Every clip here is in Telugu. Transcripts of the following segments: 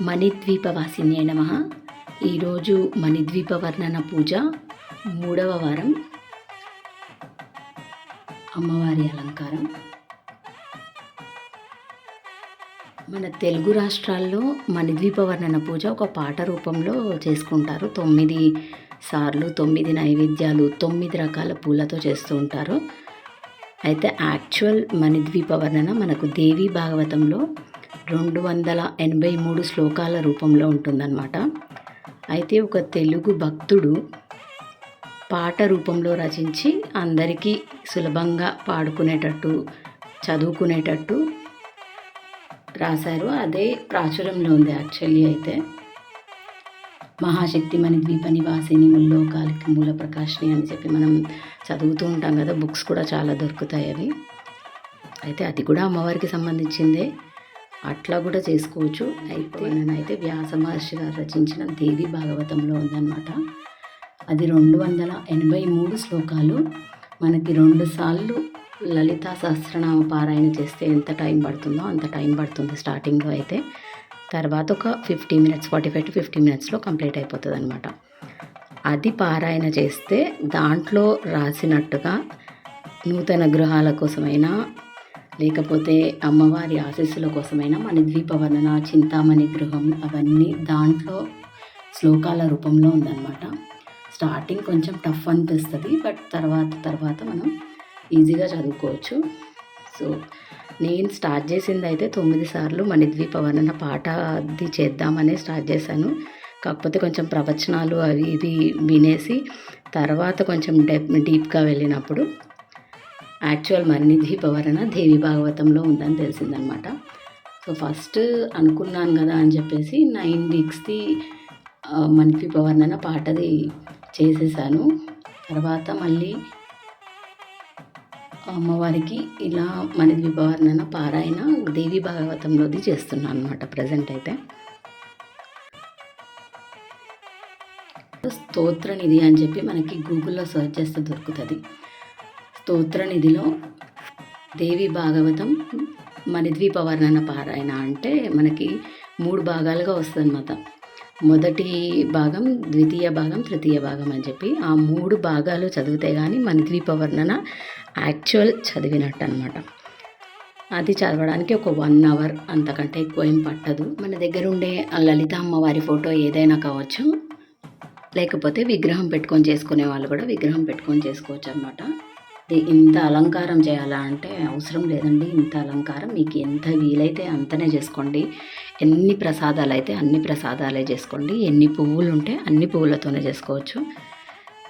మణిద్వీపవాసిన్యే నమ. ఈరోజు మణిద్వీప వర్ణన పూజ మూడవ వారం. అమ్మవారి అలంకారం. మన తెలుగు రాష్ట్రాల్లో మణిద్వీప వర్ణన పూజ ఒక పాట రూపంలో చేసుకుంటారు. తొమ్మిది సార్లు తొమ్మిది నైవేద్యాలు తొమ్మిది రకాల పూలతో చేస్తూ ఉంటారు. అయితే యాక్చువల్ మణిద్వీప వర్ణన మనకు దేవి భాగవతంలో రెండు వందల ఎనభై మూడు శ్లోకాల రూపంలో ఉంటుందన్నమాట. అయితే ఒక తెలుగు భక్తుడు పాట రూపంలో రచించి అందరికీ సులభంగా పాడుకునేటట్టు చదువుకునేటట్టు రాశారు. అదే ప్రాచుర్యంలో ఉంది యాక్చువల్లీ అయితే. మహాశక్తిమణి ద్వీప నివాసిని ముల్లోకాలకి మూల ప్రకాశిని అని చెప్పి మనం చదువుతూ ఉంటాం కదా బుక్స్ కూడా చాలా దొరుకుతాయి అవి. అయితే అది కూడా అమ్మవారికి సంబంధించిందే. అట్లా కూడా చేసుకోవచ్చు. అయితే నేనైతే వ్యాస మహర్షి గారు రచించిన దేవి భాగవతంలో ఉందన్నమాట. అది రెండు వందల ఎనభై మూడు శ్లోకాలు. మనకి రెండు సార్లు లలితా సహస్రనామ పారాయణ చేస్తే ఎంత టైం పడుతుందో అంత టైం పడుతుంది స్టార్టింగ్లో అయితే. తర్వాత ఒక fifty minutes forty five to fifty మినిట్స్లో కంప్లీట్ అయిపోతుంది అనమాట అది పారాయణ చేస్తే దాంట్లో రాసినట్టుగా నూతన గృహాల కోసమైనా లేకపోతే అమ్మవారి ఆశీస్సుల కోసమైనా మన ద్వీపవర్ణన చింతామణి గృహం అవన్నీ దాంట్లో శ్లోకాల రూపంలో ఉందన్నమాట. స్టార్టింగ్ కొంచెం టఫ్ అనిపిస్తుంది బట్ తర్వాత తర్వాత మనం ఈజీగా చదువుకోవచ్చు. సో నేను స్టార్ట్ చేసింది అయితే తొమ్మిది సార్లు మణిద్వీప వర్ణన పాట అది చేద్దామనే స్టార్ట్ చేశాను. కాకపోతే కొంచెం ప్రవచనాలు అవి ఇవి వినేసి తర్వాత కొంచెం డెప్ డీప్గా వెళ్ళినప్పుడు యాక్చువల్ మణిద్వీప దీపవరణ దేవి భాగవతంలో ఉందని తెలిసిందనమాట. సో ఫస్ట్ అనుకున్నాను కదా అని చెప్పేసి నైన్ వీక్స్ది మణిద్వీప దీపవర్ణన పాటది చేసేసాను. తర్వాత మళ్ళీ అమ్మవారికి ఇలా మన దీపవర్ణన పారాయణ దేవి భాగవతంలోది చేస్తున్నాను అనమాట ప్రజెంట్ అయితే. స్తోత్ర నిధి అని చెప్పి మనకి గూగుల్లో సెర్చ్ చేస్తే దొరుకుతుంది. స్తోత్ర నిధిలో దేవి భాగవతం మణిద్వీప వర్ణన పారాయణ అంటే మనకి మూడు భాగాలుగా వస్తుంది అన్నమాట మొదటి భాగం ద్వితీయ భాగం తృతీయ భాగం అని చెప్పి ఆ మూడు భాగాలు చదివితే కానీ మణిద్వీప వర్ణన యాక్చువల్ చదివినట్టు అనమాట అది చదవడానికి ఒక వన్ అవర్ అంతకంటే ఎక్కువ ఏం పట్టదు. మన దగ్గర ఉండే లలిత అమ్మవారి ఫోటో ఏదైనా కావచ్చు లేకపోతే విగ్రహం పెట్టుకొని చేసుకునే వాళ్ళు కూడా విగ్రహం పెట్టుకొని చేసుకోవచ్చు అనమాట ఇంత అలంకారం చేయాలా అంటే అవసరం లేదండి. ఇంత అలంకారం మీకు ఎంత వీలైతే అంతనే చేసుకోండి. ఎన్ని ప్రసాదాలు అయితే అన్ని ప్రసాదాలే చేసుకోండి. ఎన్ని పువ్వులు ఉంటే అన్ని పువ్వులతోనే చేసుకోవచ్చు.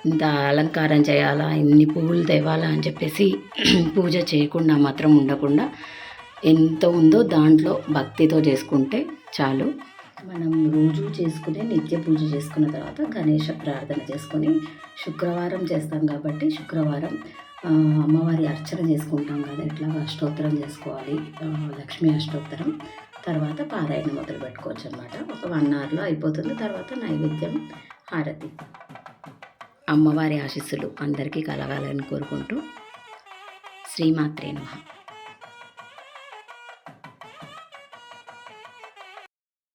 ఇంత అలంకారం చేయాలా ఇన్ని పువ్వులు తేవాలా అని చెప్పేసి పూజ చేయకుండా మాత్రం ఉండకుండా ఎంత ఉందో దాంట్లో భక్తితో చేసుకుంటే చాలు. మనం రోజు చేసుకునే నిత్య పూజ చేసుకున్న తర్వాత గణేష ప్రార్థన చేసుకొని శుక్రవారం చేస్తాం కాబట్టి శుక్రవారం అమ్మవారి అర్చన చేసుకుంటాం కదా ఇట్లా అష్టోత్తరం చేసుకోవాలి. లక్ష్మీ అష్టోత్తరం తర్వాత పారాయణ మొదలు పెట్టుకోవచ్చు అనమాట ఒక వన్ అవర్లో అయిపోతుంది తర్వాత నైవేద్యం హారతి. అమ్మవారి ఆశీస్సులు అందరికీ కలగాలని కోరుకుంటూ శ్రీమాత్రే నమ.